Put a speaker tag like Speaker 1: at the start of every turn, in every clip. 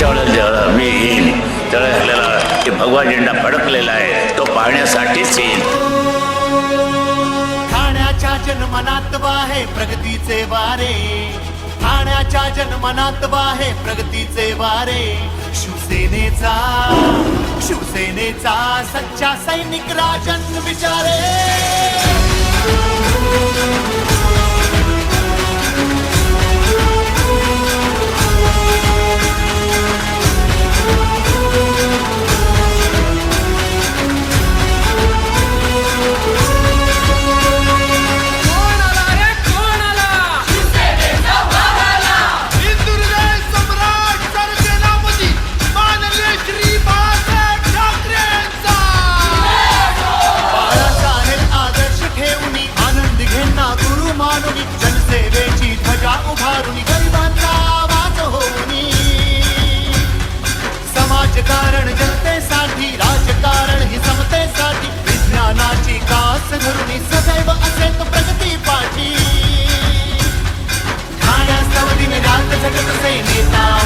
Speaker 1: पुढच्या जेव्हा मी येईन त्यावेळेला आपल्याला की भगवा झेंडा फडकलेला आहे तो पाहण्यासाठीच येईन
Speaker 2: ठाण्याच्या जनमनात वाहे प्रगतीचे वारे. ठाण्याच्या जनमनात वाहे प्रगतीचे वारे. शिवसेनेचा शिवसेनेचा सच्चा सैनिक राजन विचारे मानुनी जनसेवेची ध्वजा उभारुनी गरिबांचा आवाज होऊनी. समाजकारण जनतेसाठी राजकारण ही समतेसाठी विज्ञानाची कास धरुनी सदैव असेत प्रगती पाठी. ठाण्यास्तव दिन रात झटत से नेता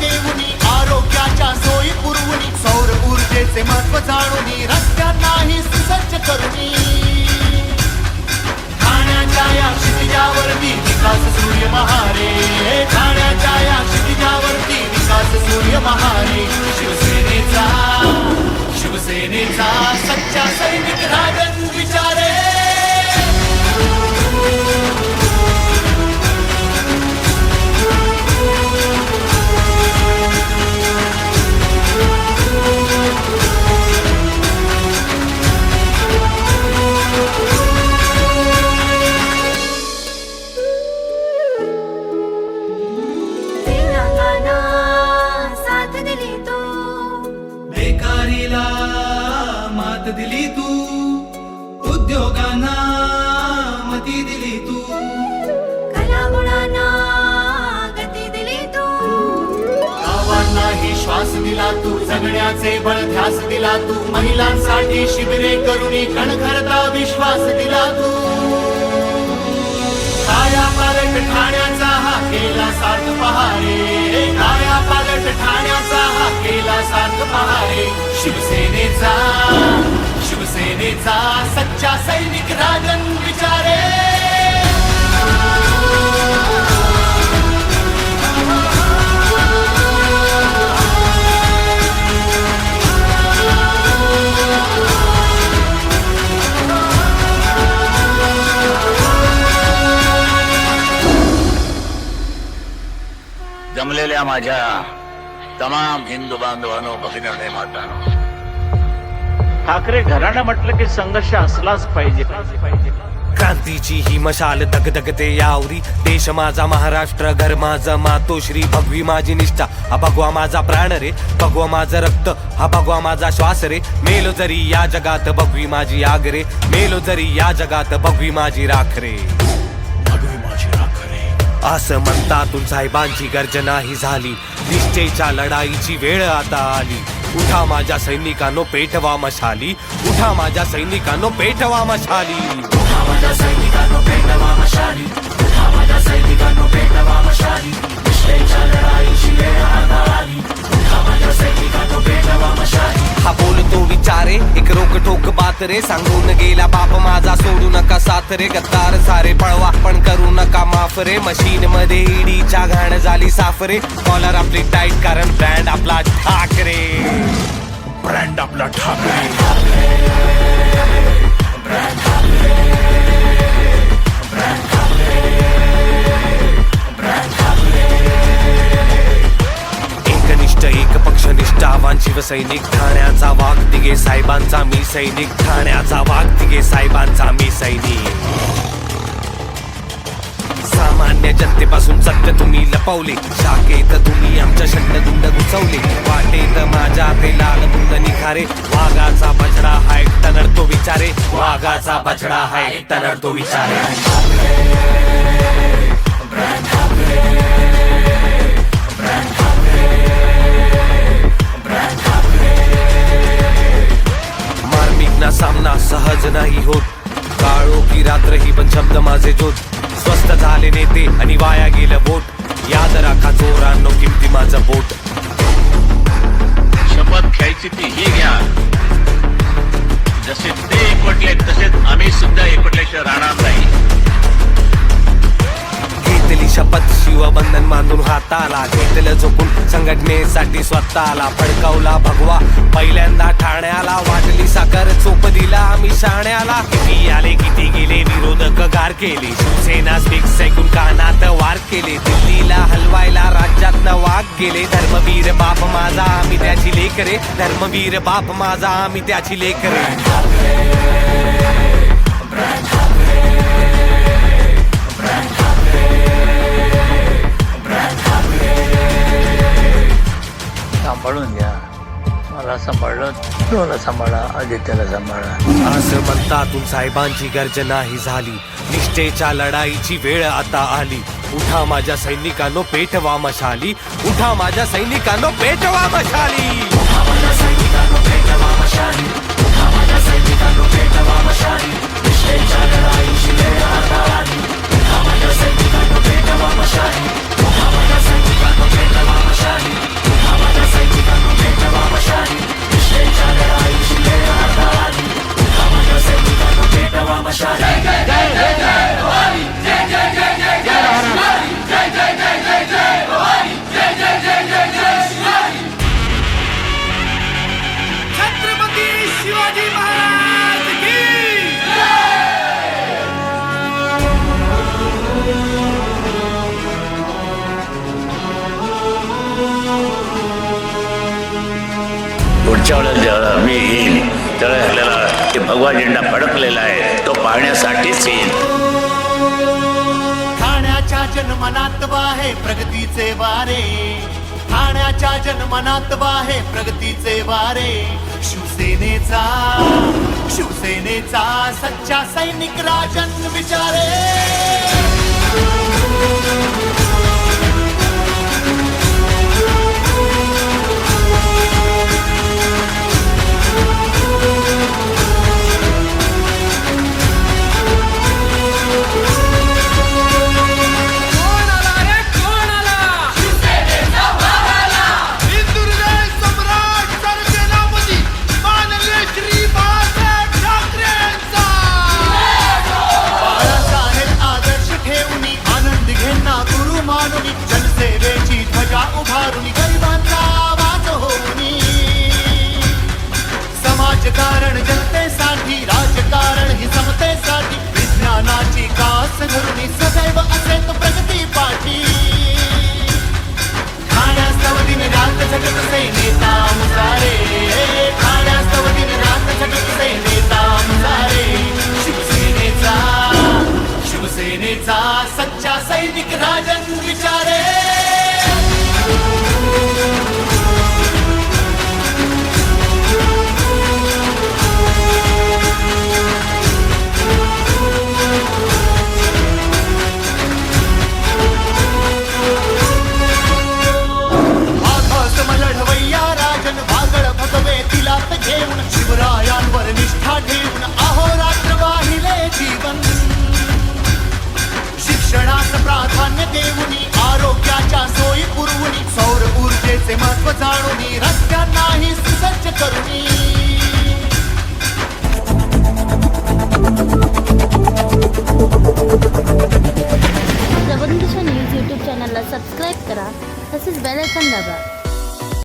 Speaker 2: देऊनी आरोग्याच्या सोयी पुरवणी सौर ऊर्जेचे महत्त्व जाणून रस्त्यांनाही सुसज्ज करुनी. ठाण्याच्या या क्षितिजावरती विकास सूर्य महारे. ठाण्याच्या या क्षितिजावरती विकास सूर्य महारे. शिवसेनेचा शिवसेनेचा सच्चा सैनिक राजन जगण्याचे बळ ध्यास दिला तू. महिलांसाठी शिबिरे करुणी कणखरता विश्वास दिला तू. काया पालट ठाण्याचा हा केला सार्थ पहारे. काया पालट ठाण्याचा हा केला सार्थ पहारे. शिवसेनेचा शिवसेनेचा सच्चा सैनिक राजन विचारे.
Speaker 1: जमलेल्या माझ्या तमाम हिंदू बांधवांनो भगिनी मातानो. ठाकरे घराणं म्हटलं की संघर्ष असलाच पाहिजे.
Speaker 3: क्रांतीची ही मशाल दगदगते यावरी. देश माझा महाराष्ट्र घर माझं मातोश्री. भगवी माझी निष्ठा हा भगवा माझा प्राण रे. भगवा माझं रक्त हा भगवा माझा श्वास रे. मेलो जरी या जगात भगवी माझी आग रे. मेलो जरी या जगात भगवी माझी राख रे. असं म्हणतातून साहेबांची गर्जना ही झाली. निश्चयच्या लढाईची वेळ आता आली. उठा माझ्या सैनिकांनो पेटवा मशाली. उठा माझ्या सैनिकांनो पेटवा मशाली. हा बोलतो विचारे एक रोक ठोक बात रे सांगून गेला बाप माझा सोडू नका साथ रे गद्दार सारे पळवा पण करू नका माफ रे मशीन मध्ये ईडीच्या घाण झाली साफ रे कॉलर आपली टाईट कारण ब्रँड आपला ठाकरे. ब्रँड आपला ठाकरे. एकनिष्ठ शिवसैनिक ठाण्याचा वाघ तिघे साहेबांचा मी सैनिक ठाण्याचा वाघ तिघे साहेबांचा मी सैनिक. सामान्य जनतेपासून सत्य तुम्ही लपवले. शाखेत तुम्ही आमच्या शंडगुंड घुसवले वाटेत माझ्या ते लाल बुंद निखारे. वाघाचा बछडा हाय टनर तो विचारे. वाघाचा बछडा हाय टनर तो विचारे. Brand सहज नाही होत. काळो की रात्र ही पण शब्द माझे जोत. स्वस्त झाले नेते आणि वाया गेलं बोट. याद राखा चोरांनो किमती माझं बोट.
Speaker 1: शपथ घ्यायची ती ही घ्या. जसे ते पटले तसेच आम्ही सुद्धा
Speaker 3: बांधून हाताला घेतलं झोपून संघटनेसाठी स्वतःला फडकावला भगवा. पहिल्यांदा ठाण्याला वाटली साखर चोप दिला आम्ही शाण्याला किती आले किती गेले विरोधक गार केले. शिवसेना स्पीक्स ऐकून कानात वार केले. दिल्लीला हलवायला राज्यात वाघ गेले. धर्मवीर बाप माझा आम्ही त्याची लेकरे धर्मवीर बाप माझा आम्ही त्याची लेकरे
Speaker 1: सांभाळून घ्या. मला सांभाळलं तुला सांभाळा आदित्याला सांभाळा.
Speaker 3: असं म्हणतातून साहेबांची गर्जना ही झाली. निष्ठेच्या लढाईची वेळ आता आली. उठा माझ्या सैनिकांनो पेटवा मशाली उठा माझ्या सैनिकांनो पेटवा मशाली
Speaker 4: छत्रपती
Speaker 1: पुढच्या वेळेला जेव्हा मी येईन त्यावेळेला आपल्याला ते भगवा झेंडा फडकलेला आहे तो पाहण्यासाठीच येईल
Speaker 2: ठाण्याच्या जनमनात वाहे प्रगतीचे वारे. ठाण्याच्या जनमनात वाहे प्रगतीचे वारे. शिवसेनेचा शिवसेनेचा सच्चा सैनिक राजन विचारे. धरून सदैव असेल प्रगती पाठी ठाण्यास्तव दिन रात झटत से नेता